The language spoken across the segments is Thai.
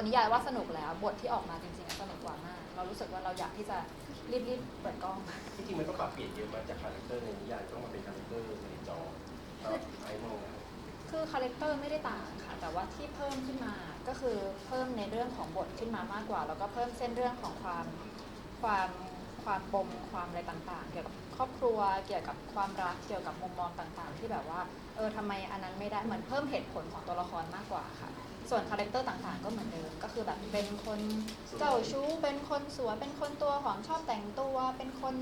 ตัวนิยายว่าสนุกแล้วบทที่ออกมาจริงๆสนุกกว่ามาก เรารู้สึกว่าเราอยากที่จะรีบๆเปิดกล้องที่จริงมันก็ปรับเปลี่ยนเยอะมาจากคาแรคเตอร์ในนิยายต้องมาเป็นคาแรคเตอร์ในจอไอ้มองคือคาแรคเตอร์ไม่ได้ต่างค่ะ แต่ว่าที่เพิ่มขึ้นมาก็คือเพิ่มในเรื่องของบทขึ้นมามากกว่า แล้วก็เพิ่มเส้นเรื่องของความความความปมความอะไรต่างๆ เกี่ยวกับครอบครัวเกี่ยวกับความรักเกี่ยวกับมุมมองต่างๆ ที่แบบว่าเออทำไมอันนั้นไม่ได้เหมือนเพิ่มเหตุผลของตัวละครมากกว่าค่ะ ส่วนคาแรคเตอร์ต่างๆ ก็เหมือนเดิม ก็คือแบบเป็นคนเจ้าชู้ เป็นคนสวย เป็นคนตัวหอมชอบแต่งตัว เป็นคน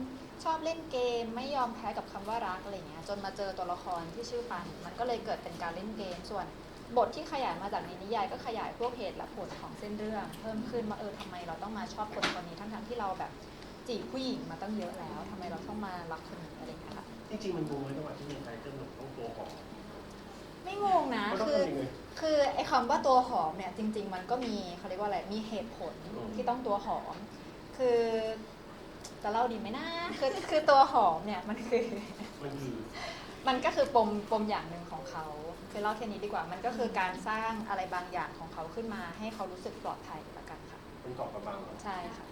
ชอบเล่นเกม ไม่ยอมแพ้กับคำว่ารักอะไรเงี้ย จนมาเจอตัวละครที่ชื่อปัน มันก็เลยเกิดเป็นการเล่นเกม ส่วนบทที่ขยายมาจากในนิยายก็ขยายพวกเหตุและผลของเส้นเรื่อง เพิ่มขึ้นมาเออทำไมเราต้องมาชอบคนคนนี้ทั้งๆที่เราแบบจีบผู้หญิงมาตั้งเยอะแล้วทำไมเราต้องมารักคนนี้อะไรเงี้ยค่ะ จริงๆมันดูไหมจังหวะที่มีคาแรคเตอร์หนุ่มต้องตัวหอม ไม่งงนะมันต้องคือทำยังไงคือไอ้คำว่าตัวหอมเนี่ยจริง ๆ มันก็มีเขาเรียกว่าอะไร มีเหตุผลอืมที่ต้องตัวหอม คือจะเล่าดีไหมนะ คือคือตัวหอมเนี่ยมันคือ มันคือมันก็คือปมปมอย่างหนึ่งของเขาคือเล่าแค่นี้ดีกว่า มันก็คือการสร้างอะไรบางอย่างของเขาขึ้นมาให้เขารู้สึกปลอดภัยละกันค่ะเป็นเกาะกระบังเหรอใช่ค่ะ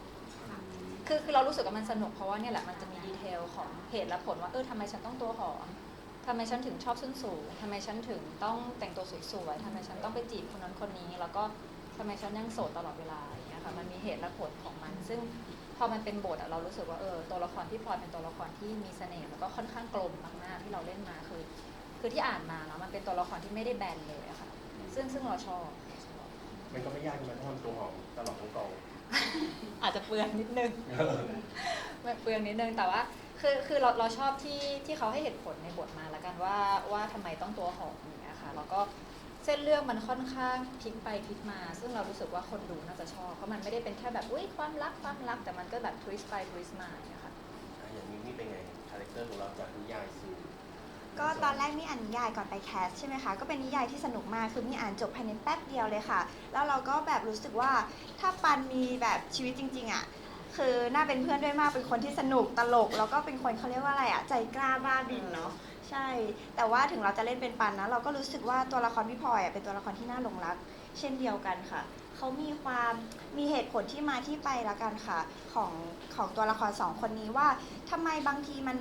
คือคือเรารู้สึกว่ามันสนุกเพราะว่าเนี่ยแหละมันจะมีดีเทลของเหตุและผลว่าเออทำไมฉันต้องตัวหอม ทำไมฉันถึงชอบส้นสูงทำไมฉันถึงต้องแต่งตัวสวยๆทำไมฉันต้องไปจีบคนนั้นคนนี้ แล้วก็ทำไมฉันยังโสดตลอดเวลาอย่างเงี้ยค่ะ มันมีเหตุและผลของมัน ซึ่งพอมันเป็นบทอะเรารู้สึกว่าเออตัวละครที่พลอยเป็นตัวละครที่มีเสน่ห์แล้วก็ค่อนข้างกลมมากๆที่เราเล่นมาคือ คือที่อ่านมาแล้วมันเป็นตัวละครที่ไม่ได้แบนเลยอะค่ะ ซึ่งซึ่งเราชอบมันก็ไม่ยากใช่ไหมถ้ามันตัวหอมตลอดทั้งกองอาจจะเปลืองนิดนึง เปลืองนิดนึงแต่ว่าคือคือเราเราชอบที่ที่เขาให้เหตุผลในบทมาแล้วกันว่าว่าทำไมต้องตัวหอมอย่างเงี้ยค่ะแล้วก็เส้นเรื่องมันค่อนข้างพลิกไปพลิกมา ซึ่งเรารู้สึกว่าคนดูน่าจะชอบเพราะมันไม่ได้เป็นแค่แบบอุ้ยความรักความรักแต่มันก็แบบทวิสต์ไปทวิสต์มาอย่างเงี้ยค่ะอะอย่างนี้นี่เป็นไงคาแรคเตอร์ของเราจากนิยายสู่ก็ตอนแรกมีอ่านนิยายก่อนไปแคสใช่ไหมคะ ก็เป็นนิยายที่สนุกมาก คือมีอ่านจบภายในแป๊บเดียวเลยค่ะ แล้วเราก็แบบรู้สึกว่าถ้าปันมีแบบชีวิตจริง ๆอะ่ะ คือน่าเป็นเพื่อนด้วยมากเป็นคนที่สนุกตลก แล้วก็เป็นคนเขาเรียกว่าอะไรอะ่ะใจกล้าบ้าบินเนาะใช่ แต่ว่าถึงเราจะเล่นเป็นปันนะเราก็รู้สึกว่าตัวละครพี่พลอยอะเป็นตัวละครที่น่าหลงรัก เช่นเดียวกันค่ะเขามีความมีเหตุผลที่มาที่ไปละกันค่ะของของตัวละครสองคนนี้ว่าทำไมบางทีมัน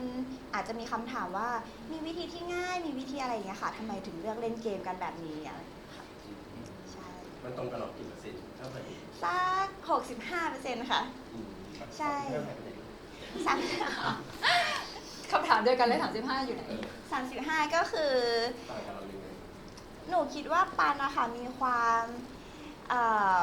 อาจจะมีคำถามว่ามีวิธีที่ง่าย มีวิธีอะไรอย่างเงี้ยค่ะทำไมถึงเลือกเล่นเกมกันแบบนี้อะไรอย่างเงี้ยค่ะใช่มันตรงกับเรากี่เปอร์เซ็นต์เท่าไหร่สักหกสิบห้าเปอร์เซ็นต์ค่ะอืม ใช่เรื่องไหนเป็นไหนสามคำถามเดียวกันเลยถามสิบห้าอยู่ไหนสามสิบห้าก็คือต่างกับเรายังไงหนูคิดว่าปันนะคะมีความเอ่อ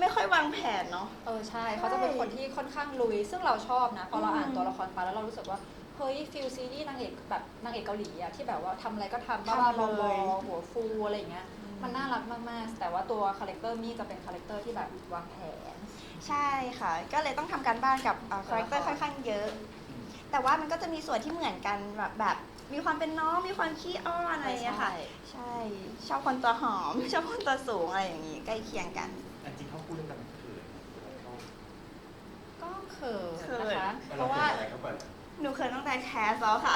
ไม่ค่อยวางแผนเนาะ เออใช่เขาจะเป็นคนที่ค่อนข้างลุย ซึ่งเราชอบนะพอเราอ่านอืมตัวละครไปแล้วเรารู้สึกว่าเฮ้ยฟิลซีรีส์นางเอกแบบนางเอกเกาหลีอะที่แบบว่าทำอะไรก็ทำบ้าทำๆบเลอยๆหัวฟูอะไรอย่างเงี้ยมันน่ารักมากๆ แต่ว่าตัวคาแรคเตอร์มี่จะเป็นคาแรคเตอร์ที่แบบวางแผน ใช่ค่ะ ก็เลยต้องทำการบ้านกับคาแรคเตอร์ค่อนข้างเยอะ แต่ว่ามันก็จะมีส่วนที่เหมือนกันแบบแบบ มีความเป็นน้องมีความขี้อ้อนอะไรอย่างเงี้ยค่ะ ใช่ ชอบคนตัวหอม ชอบคนตัวสูงอะไรอย่างงี้ใกล้เคียงกันอันจริงเขาพูดเรื่องกันคือก็เขินเขินนะคะ เพเราราะเป็นว่าอะไรครับปันหนูเคยตั้งแต่แคสแล้วค่ะ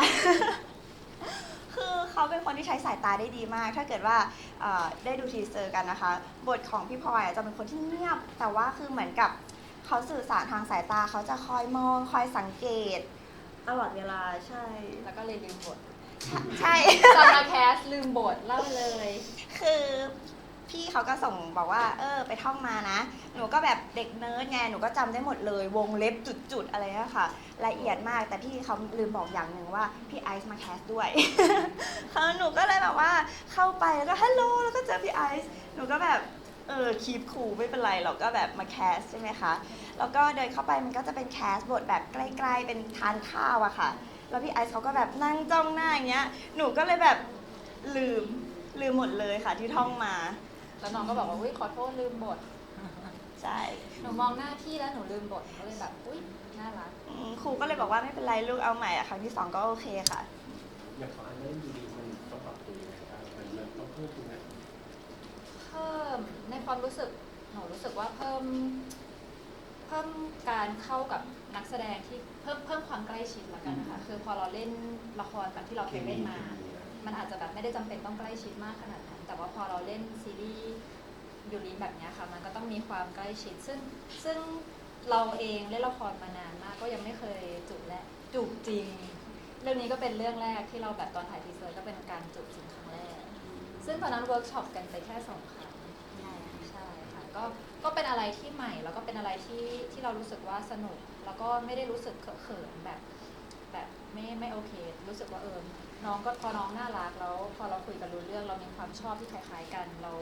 คือเขาเป็นคนที่ใช้สายตาได้ดีมาก ถ้าเกิดว่าเอ่อได้ดูทีเซอร์กันนะคะ บทของพี่พลอยอะจะเป็นคนที่เงียบ แต่ว่าคือเหมือนกับเขาสื่อสารทางสายตาเขาจะคอยมองคอยสังเกต ตลอดเวลาใช่ แล้วก็เลยลืมบทใช่ ตอนมาแคสลืมบทเล่าเลย คือ พี่เขาก็ส่งบอกว่า เออ ไปท่องมานะ หนูก็แบบเด็กเนิร์ดไงหนูก็จำได้หมดเลย วงเล็บจุดๆอะไรเงี้ยค่ะ ละเอียดมากแต่พี่เขาลืมบอกอย่างหนึ่งว่าพี่ไอซ์มาแคสด้วย เขาหนูก็เลยแบบว่าเข้าไปแล้วก็ฮัลโหลแล้วก็เจอพี่ไอซ์หนูก็แบบเออคีบคูไม่เป็นไรเราก็แบบมาแคสใช่ไหมคะ แล้วก็เดินเข้าไปมันก็จะเป็นแคสบทแบบใกล้ๆเป็นทานข้าวอะค่ะ แล้วพี่ไอซ์เขาก็แบบนั่งจ้องหน้าอย่างเงี้ย หนูก็เลยแบบลืมลืมหมดเลยค่ะที่ท่องมา แล้วน้องก็บอกว่าอุ้ยขอโทษลืมบท ใช่หนูมองหน้าพี่แล้วหนูลืมบทก็เลยแบบอุ้ยน่ารักอืมครูก็เลยบอกว่าไม่เป็นไรลูกเอาใหม่อะครั้งที่สองก็โอเคค่ะ อย่างของอันนี้ดูดีมันต้องปรับตัวยังไงบ้างมันมันต้องเพิ่มตรงไหนเพิ่มในความรู้สึกหนูรู้สึกว่าเพิ่ม เพิ่มการเข้ากับนักแสดงที่เพิ่มเพิ่มความใกล้ชิดละกันนะคะคือพอเราเล่นละครแบบที่เราเคยเล่นมา มันอาจจะแบบไม่ได้จำเป็นต้องใกล้ชิดมากขนาดนั้น แต่ว่าพอเราเล่นซีรีส์ยูริแบบนี้ค่ะ มันก็ต้องมีความใกล้ชิด ซึ่งซึ่งเราเองเล่นละครมานานมาก ก็ยังไม่เคยจูบและจูบจริง เรื่องนี้ก็เป็นเรื่องแรกที่เราแบบตอนถ่ายทีเซอร์ก็เป็นการจูบจริงครั้งแรก ซึ่งตอนนั้นเวิร์กช็อปกันไปแค่สองครั้งใช่ค่ะก็ก็เป็นอะไรที่ใหม่แล้วก็เป็นอะไรที่ที่เรารู้สึกว่าสนุก แล้วก็ไม่ได้รู้สึกเขินแบบแบบ ไม่ไม่โอเค รู้สึกว่าเออน้องก็พอน้องน่ารักแล้ว พอเราคุยกันรู้เรื่องเรามีความชอบที่คล้ายๆกันเรา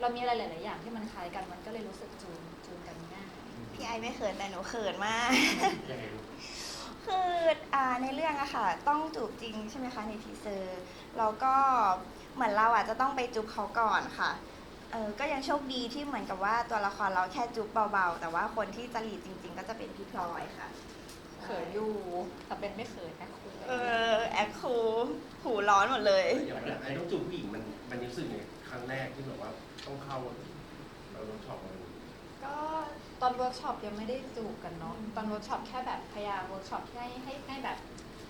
เรามีอะไรหลาย ๆ อย่างที่มันคล้ายกันมันก็เลยรู้สึกจูนจูนกันง่ายพี่ไอไม่เขินแต่หนูเขินมาก ยังไงลูกคืออ่าในเรื่องอะค่ะ ต้องจูบจริงใช่ไหมคะในทีเซอร์แล้วก็เหมือนเราอะจะต้องไปจูบเขาก่อนค่ะเออก็ยังโชคดีที่เหมือนกับว่าตัวละครเราแค่จูบเบาๆ แต่ว่าคนที่จะหลีดจริง ๆ ก็จะเป็นพี่พลอยค่ะ เขินอยู่แต่เป็นไม่เขินนะคุณเออแอคคูลหูร้อนหมดเลย อย่างไอ้ต้องจูบผู้หญิงมันมันรู้สึกไงครั้งแรกที่แบบว่าต้องเข้าเราลงช็อปมันก็ตอนเวิร์กช็อปยังไม่ได้จูบกันเนาะตอนเวิร์กช็อปแค่แบบพยายามเวิร์กช็อปให้ให้ให้แบบ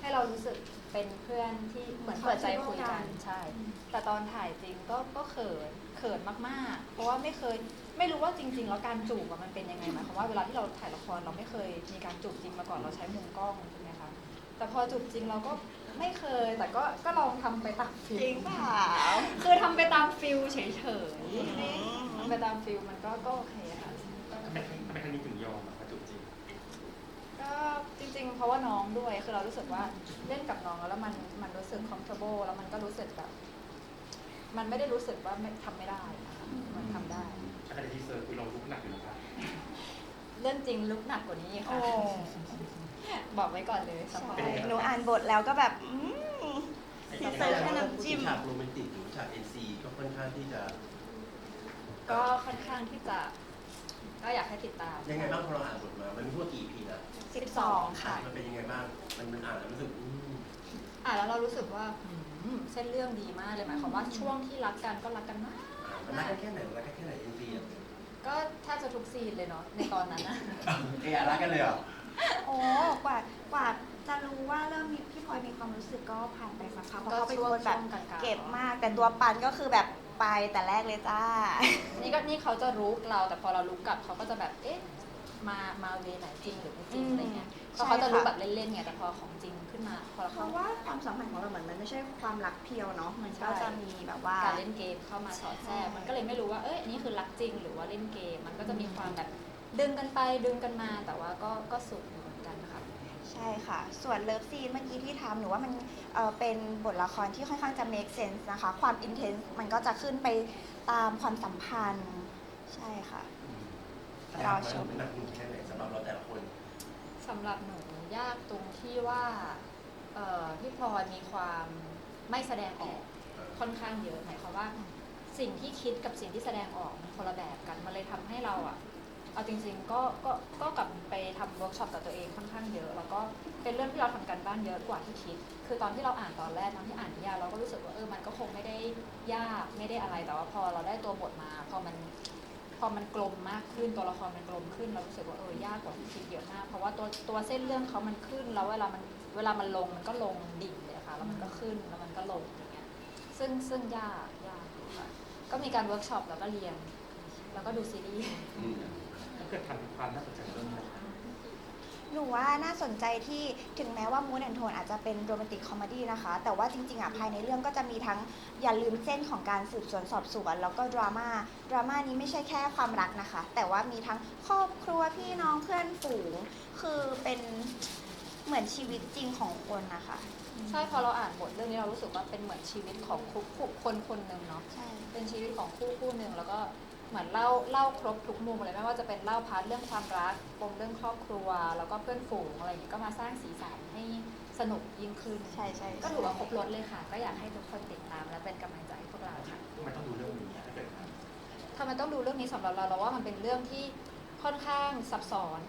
ให้เรารู้สึกเป็นเพื่อนที่เหมือนเปิดใจคุยกันใช่ แต่ตอนถ่ายจริงก็ก็เขินเขินมากๆ เพราะว่าไม่เคยไม่รู้ว่าจริง ๆ แล้วการจูบอะมันเป็นยังไงหมายความว่าเวลาที่เราถ่ายละครเราไม่เคย มีการจูบจริงมาก่อนเราใช้มุมกล้องใช่ไหมคะแต่พอจูบจริงเราก็ไม่เคย แต่ก็ก็ลองทำไปตามฟิลจริงเปล่าคือทำไปตามฟิลเฉยๆทำไปตามฟิลมันก็ก็โอเคค่ะทำไมทำไมครั้งนี้ถึงยอมอะมาจูบจริงก็จริง ๆ เพราะว่าน้องด้วยคือเรารู้สึกว่าเล่นกับน้องแล้วมันมันรู้สึก comfortable แล้วมันก็รู้สึกแบบ มันไม่ได้รู้สึกว่าไม่ทำไม่ได้นะคะมันทำได้ ถ้าในทีเซอร์คือเราลุกหนักอยู่นะครับ เรื่องจริงลุกหนักกว่านี้โอ้ค่ะบอกไว้ก่อนเลยสปอใช่ยหนูอ่านบทแล้วก็แบบอืม ทีเซอร์แค่น้ำจิ้ม ฉากโรแมนติกหรือฉากเอ็นซีก็ค่อนข้างที่จะก็ค่อนข้างที่จะ ก็อยากให้ติดตาม ยังไงบ้างพอเราอ่านบทมา มันมีพวกกี่พีนะ12 ค่ะ มันเป็นยังไงบ้าง มันมันอ่านแล้วรู้สึกอืมอะแล้วเรารู้สึกว่าหืมเส้นเรื่องดีมากเลยหมายความว่าช่วงที่รักกันก็รักกันมาก อ่ามันรักกันแค่ไหนมันรักกันแค่ไหนเอ็นซีอะ ก็แทบจะทุกซีนเลยเนาะในตอนนั้นนะ เอะรักกันเลยเหรอ โอ้กว่ากว่าจะรู้ว่าเริ่มมีพี่พลอยมีความรู้สึกก็ผ่านไปสักพักเพราะก็เขาเป็นช่วงคนแบบช่วงกลางๆเก็บมากแต่ตัวปันก็คือแบบไปแต่แรกเลยจ้า นี่ก็นี่เขาจะรู้เราแต่พอเรารู้กลับเขาก็จะแบบเอ๊ะมามาเวไหนจริงหรือไม่จริงอืมอะไรเงี้ยใช่เพราะเขาจะรู้ค่ะ แบบเล่นๆไงแต่พอของจริง ขึ้นมาพอเราเพเข้าราะว่าความสัมพันธ์ของเราเหมือนมันไม่ใช่ความรักเพียวเนาะมันก็ใช่จะมีแบบว่า การเล่นเกมเข้ามาสอดแทรกใช่มันก็เลยไม่รู้ว่าเอ้ยอันนี่คือรักจริงหรือว่าเล่นเกม มันก็จะมีความแบบดึงกันไปดึงกันมา แต่ว่าก็ก็สุดอยู่เหมือนกันค่ะใช่ค่ะ ส่วนเลิฟซีนเมื่อกี้ที่ทำหนูว่ามันเอ่อเป็นบทละครที่ค่อนข้างจะ make sense นะคะ ความ intense มันก็จะขึ้นไปตามความสัมพันธ์ ใช่ค่ะรอชมมันหนักหนุนแค่ไหนสำหรับเราแต่ละคน สำหรับหนูยากตรงที่ว่าเอ่อพี่พลอยมีความไม่แสดงออกค่อนข้างเยอะหมายความว่า สิ่งที่คิดกับสิ่งที่แสดงออกมันคนละแบบกันมันเลยทำให้เราอะเอาจริงๆก็ก็ก็กลับไปทำเวิร์กช็อปกับตัวเองค่อนข้างเยอะ แล้วก็เป็นเรื่องที่เราทำกันบ้านเยอะกว่าที่คิด คือตอนที่เราอ่านตอนแรกตอนที่อ่านนิยายเราก็รู้สึกว่าเออมันก็คงไม่ได้ยากไม่ได้อะไรแต่ว่าพอเราได้ตัวบทมา พอมัน พอมันกลมมากขึ้นตัวละครมันกลมขึ้นเรารู้สึกว่าเออยากกว่าที่คิดเยอะมาก เพราะว่าตัวตัวเส้นเรื่องเขามันขึ้นแล้วเวลามันเวลามันลงมันก็ลงดิ่งเลยอะค่ะแล้วมันก็ขึ้นแล้วมันก็ลงอย่างเงี้ยซึ่งซึ่งยากยากอยู่ค่ะก็มีการเวิร์กช็อปแล้วก็เรียน แล้วก็ดูซีรีส์อืมถ้าเกิดทำความน่าสนใจเรื่องนี้นะครับ หนูว่าน่าสนใจที่ถึงแม้ว่ามูนแอนโทนอาจจะเป็นโรแมนติกคอมเมดี้นะคะ แต่ว่าจริงๆอะภายในเรื่องก็จะมีทั้งอย่าลืมเส้นของการสืบสวนสอบสวน แล้วก็ดราม่าดราม่านี้ไม่ใช่แค่ความรักนะคะ แต่ว่ามีทั้งครอบครัวพี่น้องเพื่อนฝูง คือเป็นเหมือนชีวิตจริงของคนนะคะ ใช่พอเราอ่านบทเรื่องนี้เรารู้สึกว่าเป็นเหมือนชีวิตของคุกคนคนหนึ่งเนาะใช่เป็นชีวิตของคู่คู่หนึ่งแล้วก็ เหมือนเล่าเล่าครบทุกมุมเลยไม่ว่าจะเป็นเล่าพาร์ทเรื่องความรักปมเรื่องครอบครัว แล้วก็เพื่อนฝูงอะไรอย่างนี้ก็มาสร้างสีสันให้สนุกยิ่งขึ้น ใช่ใช่ก็ถือว่าครบรถเลยค่ะ ก็อยากให้ทุกคนติดตามและเป็นกำลังใจให้พวกเราค่ะทำไมต้องดูเรื่องนี้ถ้าเกิดทำทำไมต้องดูเรื่องนี้สำหรับเราเราว่ามันเป็นเรื่องที่ค่อนข้างซับซ้อน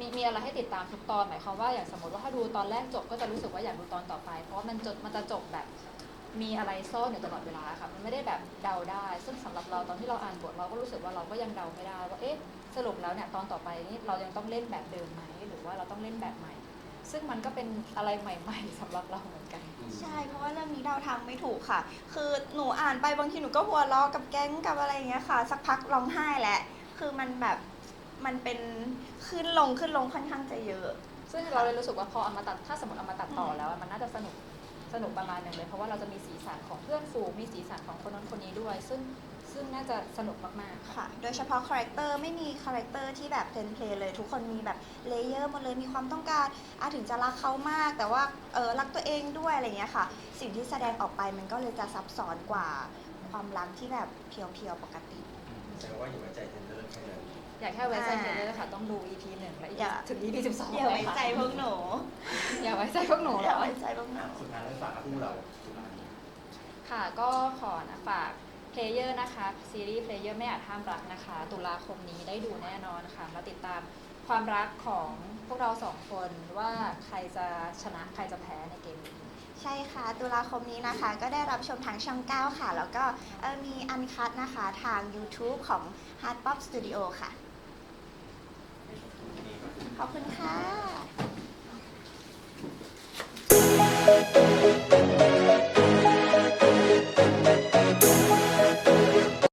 มีมีอะไรให้ติดตามทุกตอนหมายความว่าอย่างสมมติว่าถ้าดูตอนแรกจบก็จะรู้สึกว่าอยากดูตอนต่อไป เพราะว่ามันจบมันจะจบแบบ มีอะไรซ่อนอยู่ตลอดเวลาค่ะมันไม่ได้แบบเดาได้ ซึ่งสำหรับเราตอนที่เราอ่านบทเราก็รู้สึกว่าเราก็ยังเดาไม่ได้ว่าเอ๊ะสรุปแล้วเนี่ยตอนต่อไปนี่เรายังต้องเล่นแบบเดิมไหมหรือว่าเราต้องเล่นแบบใหม่ ซึ่งมันก็เป็นอะไรใหม่ ๆสำหรับเราเหมือนกัน ใช่เพราะว่าเรื่องนี้เราทำไม่ถูกค่ะ คือหนูอ่านไปบางทีหนูก็หัวเราะกับแก๊งกับอะไรอย่างเงี้ยค่ะ สักพักร้องไห้แหละคือมันแบบมันเป็นขึ้นลงขึ้นลงค่อนข้างจะเยอะ ซึ่งเราเลยรู้สึกว่าพอเอามาตัดถ้าสมมติเอามาตัดต่อแล้วอะมันน่าจะสนุก สนุกประมาณหนึ่งเลยเพราะว่าเราจะมีสีสันของเพื่อนฝูงมีสีสันของคนนั้นคนนี้ด้วย ซึ่งซึ่งน่าจะสนุกมากๆค่ะค่ะ โดยเฉพาะคาแรคเตอร์ไม่มีคาแรคเตอร์ที่แบบเพลนเพลเลย ทุกคนมีแบบเลเยอร์หมดเลยมีความต้องการอาถึงจะรักเขามาก แต่ว่าเออรักตัวเองด้วยอะไรเงี้ยค่ะ สิ่งที่แสดงออกไปมันก็เลยจะซับซ้อนกว่าความรักที่แบบเพียวๆปกติแสดงว่าอย่าไว้ใจเทรนเนอร์แค่นั้น อยากแค่ไว้ใจเทรลเลอร์ค่ะ ต้องดู EP หนึ่งและอย่า ถึง EP สิบสองอย่าไว้ใจพวกหนูอย่าไว้ใจพวกหนูอเหรย่าอ ไว้ใจพวกหนู สุดท้ายแล้วฝากคู่เราสุดท้ายค่ะก็ขอนะฝากเพลเยอร์นะคะ ซีรีส์เพลเยอร์ไม่อาจห้ามรักนะคะ ตุลาคมนี้ได้ดูแน่นอนค่ะ มาติดตามความรักของพวกเราสองคนว่าใครจะชนะใครจะแพ้ในเกมนี้ ใช่ค่ะ ตุลาคมนี้นะคะ ก็ได้รับชมทางช่อง 9 ค่ะ แล้วก็เอ่อมีอันคัดนะคะ ทาง YouTube ของ Hard Pop Studio ค่ะ ขอบคุณค่ะ